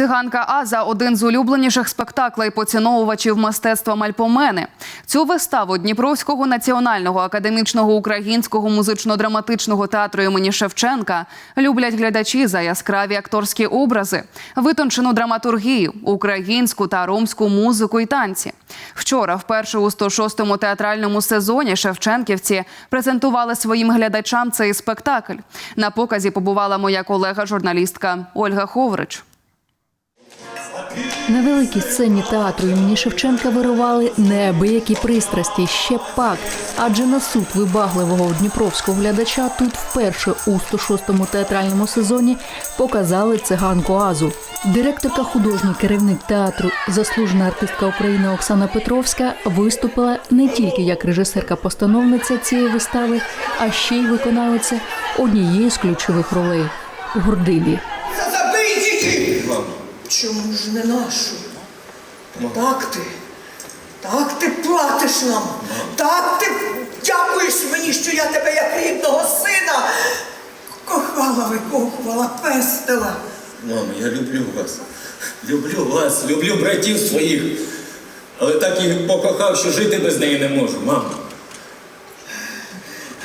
Циганка Аза один з улюбленіших спектаклей поціновувачів мистецтва Мальпомени. Цю виставу Дніпровського національного академічного українського музично-драматичного театру імені Шевченка люблять глядачі за яскраві акторські образи, витончену драматургію, українську та ромську музику і танці. Вчора, вперше у 106-му театральному сезоні, шевченківці презентували своїм глядачам цей спектакль. На показі побувала моя колега-журналістка Ольга Ховрич. На великій сцені театру імені Шевченка вирували неабиякі пристрасті ще пак, адже на суд вибагливого дніпровського глядача тут вперше у 106-му театральному сезоні показали циганку Азу. Директорка художній керівник театру, заслужена артистка України Оксана Петровська виступила не тільки як режисерка-постановниця цієї вистави, а ще й виконавиця однієї з ключових ролей Гордилі. Чому ж не нашу? Так ти, так ти платиш нам, так ти дякуєш мені, що я тебе як рідного сина кохала, викохувала, пестила. Мамо, я люблю вас. Люблю вас, люблю братів своїх. Але так їх покохав, що жити без неї не можу, мамо.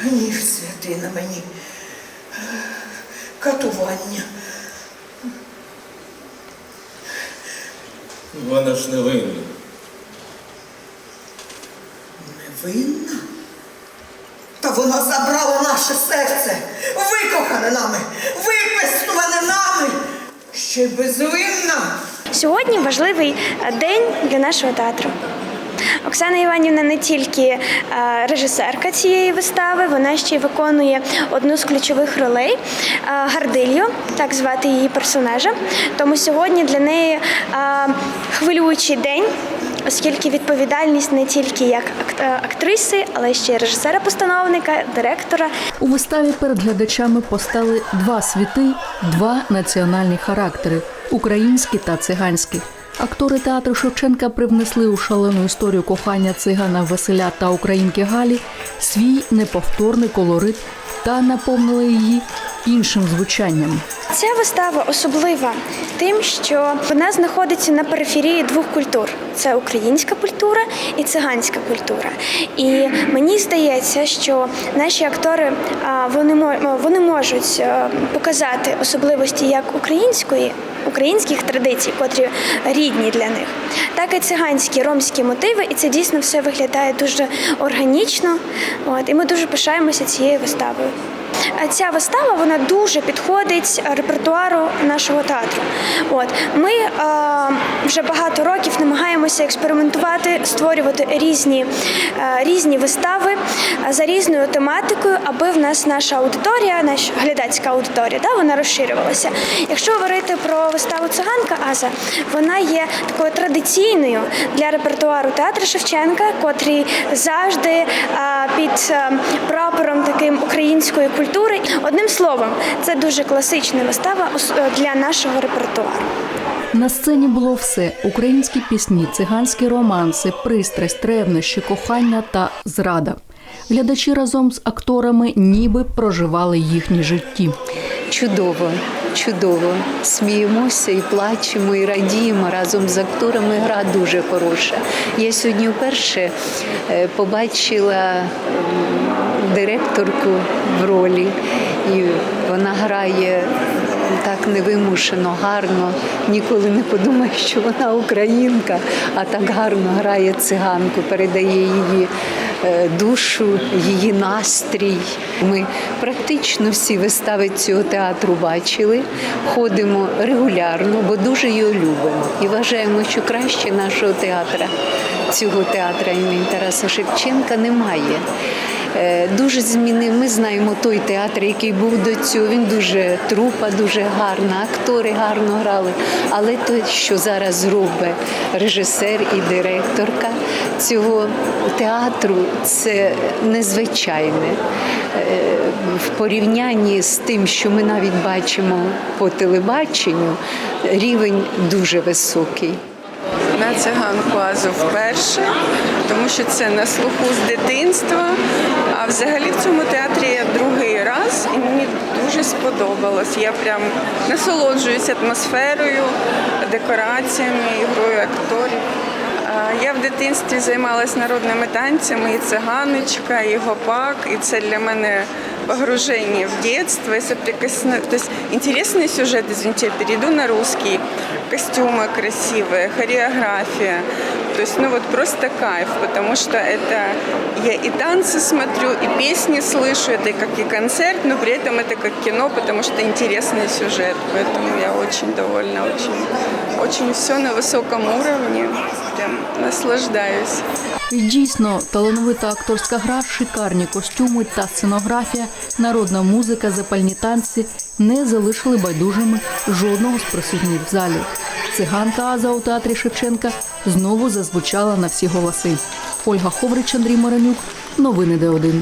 Гнів святий на мені. Катування. Вона ж не винна. Невинна? Та вона забрала наше серце, викохане нами, випестуване нами, ще й безвинна. Сьогодні важливий е, день для нашого театру. Оксана Іванівна не тільки е, режисерка цієї вистави, вона ще й виконує одну з ключових ролей е, Гардилью, так звати її персонажа. Тому сьогодні для неї хвилюючий день, оскільки відповідальність не тільки як е, актриси, але ще й режисера-постановника, директора. У виставі перед глядачами постали два світи, два національні характери український та циганський. Актори театру Шевченка привнесли у шалену історію кохання цигана Василя та українки Галі свій неповторний колорит та наповнили її іншим звучанням. Ця вистава особлива тим, що вона знаходиться на периферії двох культур: це українська культура і циганська культура. І мені здається, що наші актори вони вони можуть е, показати особливості як української. Українських традицій, котрі рідні для них, так і циганські ромські мотиви, і це дійсно все виглядає дуже органічно. От і ми дуже пишаємося цією виставою. Ця вистава вона дуже підходить репертуару нашого театру. От ми е, вже багато років намагаємося експериментувати, створювати різні, е, різні вистави е, за різною тематикою, аби в нас наша аудиторія, наша глядацька аудиторія, да, вона розширювалася. Якщо говорити про виставу Циганка Аза, вона є такою традиційною для репертуару театру Шевченка, котрий завжди е, під е, прапором таким української культури. Одним словом, це дуже класична вистава е, для нашого репертуару. На сцені було все: українські пісні, циганські романси, пристрасть, ревнощі, кохання та зрада. Глядачі разом з акторами ніби проживали їхні житті. Чудово, чудово. Сміємося і плачемо, і радіємо разом з акторами. Гра дуже хороша. Я сьогодні вперше е, побачила директорку в ролі, і вона грає так невимушено, гарно. Ніколи не подумаю, що вона українка, а так гарно грає циганку, передає її е, душу, її настрій. Ми практично всі вистави цього театру бачили, ходимо регулярно, бо дуже його любимо і вважаємо, що краще нашого театра, цього театра імені Тараса Шевченка немає. Е, Дуже змінив. Ми знаємо той театр, який був до цього. Він дуже трупа, дуже гарна, актори гарно грали. Але те, що зараз робить режисер і директорка цього театру, це незвичайне. Е, В порівнянні з тим, що ми навіть бачимо по телебаченню, рівень дуже високий. на циганку Азу вперше, тому що це на слуху з дитинства. А взагалі в цьому театрі я другий раз, і мені дуже сподобалось. Я прям насолоджуюсь атмосферою, декораціями, ігрою акторів. А, Я в дитинстві займалась народними танцями, і циганочка, і гопак, і це для мене погружение в детство и соприкосновение. То есть интересный сюжет, извините, я перейду на русский. Костюмы красивые, хореография. То есть, ну вот просто кайф, потому что это я и танцы смотрю, и песни слышу, это как и концерт, но при этом это как кино, потому что интересный сюжет. Поэтому я очень довольна, очень, очень все на высоком уровне. Прям наслаждаюсь. І дійсно талановита акторська гра, шикарні костюми та сценографія, народна музика, запальні танці не залишили байдужими жодного з присутніх в залі. Циганка Аза у театрі Шевченка знову зазвучала на всі голоси. Ольга Ховрич, Андрій Моранюк. Новини Д1.